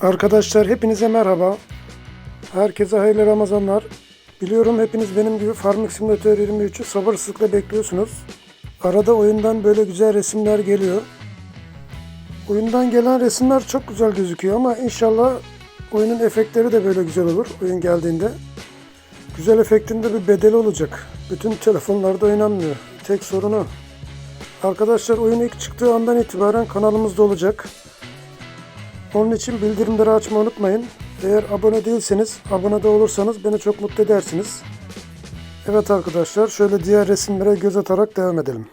Arkadaşlar hepinize merhaba. Herkese hayırlı Ramazanlar. Biliyorum hepiniz benim gibi Farming Simulator 23'ü sabırsızlıkla bekliyorsunuz. Arada oyundan böyle güzel resimler geliyor. Oyundan gelen resimler çok güzel gözüküyor ama inşallah oyunun efektleri de böyle güzel olur oyun geldiğinde. Güzel efektin de bir bedeli olacak. Bütün telefonlarda oynanmıyor. Tek sorunu. Arkadaşlar oyun ilk çıktığı andan itibaren kanalımızda olacak. Onun için bildirimleri açmayı unutmayın. Eğer abone değilseniz, abone de olursanız beni çok mutlu edersiniz. Evet arkadaşlar, şöyle diğer resimlere göz atarak devam edelim.